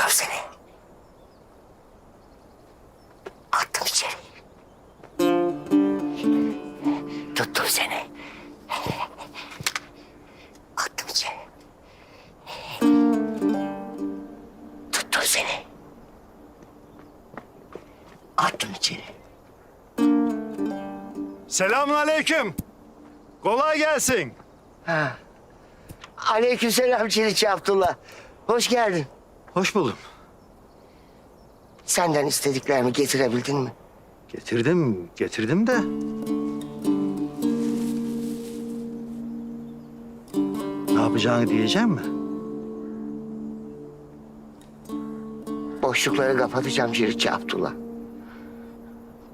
Tuttum seni. Attım içeri. Tuttum seni. Attım içeri. Tuttum seni. Attım içeri. Selamun aleyküm. Kolay gelsin. Aleykümselam Çelikçi Abdullah. Hoş geldin. Hoş buldum. Senden istediklerimi getirebildin mi? Getirdim, getirdim de. Ne yapacağını diyeceğim mi? Boşlukları kapatacağım Çelikçi Abdullah.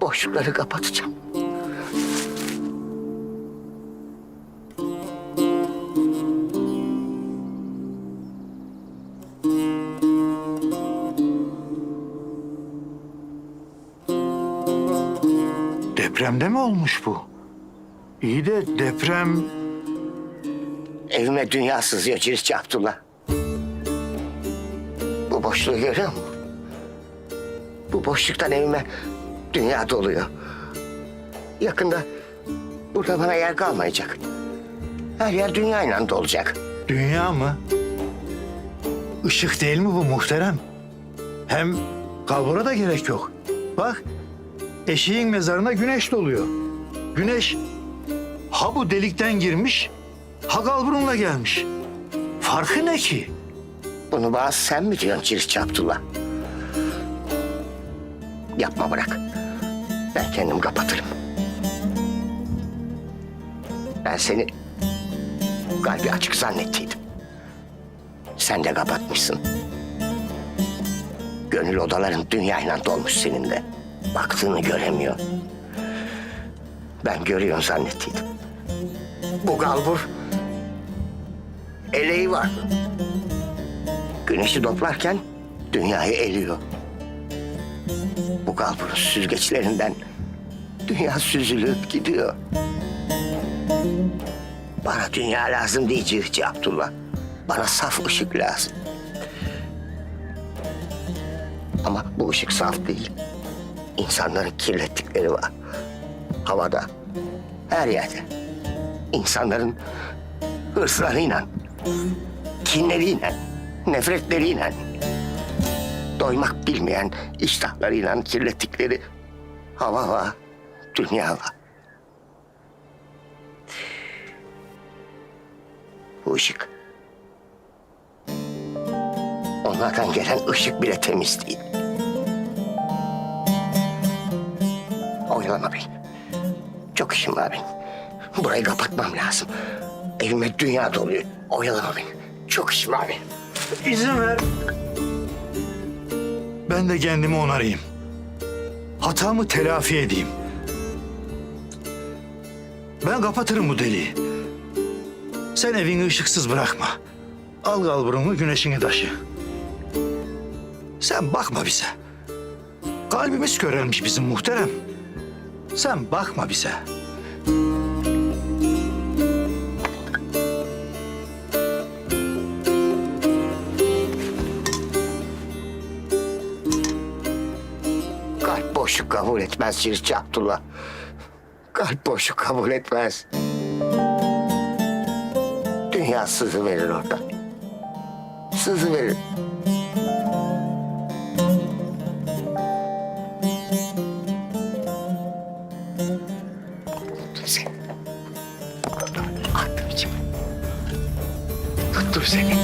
Boşlukları kapatacağım. Depremde mi olmuş bu? İyi de deprem... Evime dünya sızıyor Çelikçi Abdullah. Bu boşluğu görüyor musun? Bu boşluktan evime dünya doluyor. Yakında burada bana yer kalmayacak. Her yer dünyayla dolacak. Dünya mı? Işık değil mi bu muhterem? Hem kalbura da gerek yok. Bak, eşeğin mezarına güneş doluyor. Güneş ha bu delikten girmiş, ha kalburunla gelmiş. Farkı ne ki? Bunu bana sen mi diyorsun Çelikçi Abdullah? Yapma bırak. Ben kendim kapatırım. Ben seni kalbi açık zannettiydim. Sen de kapatmışsın. Gönül odaların dünyayla dolmuş senin de. Baktığını göremiyor. Ben görüyorum zannettiydim. Bu galbur eleği var. Güneşi toplarken dünyayı eliyor. Bu kalburun süzgeçlerinden dünya süzülüp gidiyor. Bana dünya lazım değil Cihci Abdullah. Bana saf ışık lazım. Ama bu ışık saf değil. İnsanların kirlettikleri var. Havada, her yerde. İnsanların hırslarıyla, kinleriyle, nefretleriyle, doymak bilmeyen iştahlarıyla kirlettikleri hava var, dünya var. Bu ışık. Onlardan gelen ışık bile temiz değil. Oylama beni. Çok işim var benim. Burayı kapatmam lazım. Evime dünya doluyor. Oyalama beni. Çok işim var benim. İzin ver. Ben de kendimi onarayım. Hatamı telafi edeyim. Ben kapatırım bu deliği. Sen evini ışıksız bırakma. Al kalburunu güneşini taşı. Sen bakma bize. Kalbimiz körelmiş bizim muhterem. Sen bakma bize. Kalp boşluk kabul etmez Çirçi Abdullah. Kalp boşluk kabul etmez. Dünya sızı verir orada. Sızı verir. Bıktım seni.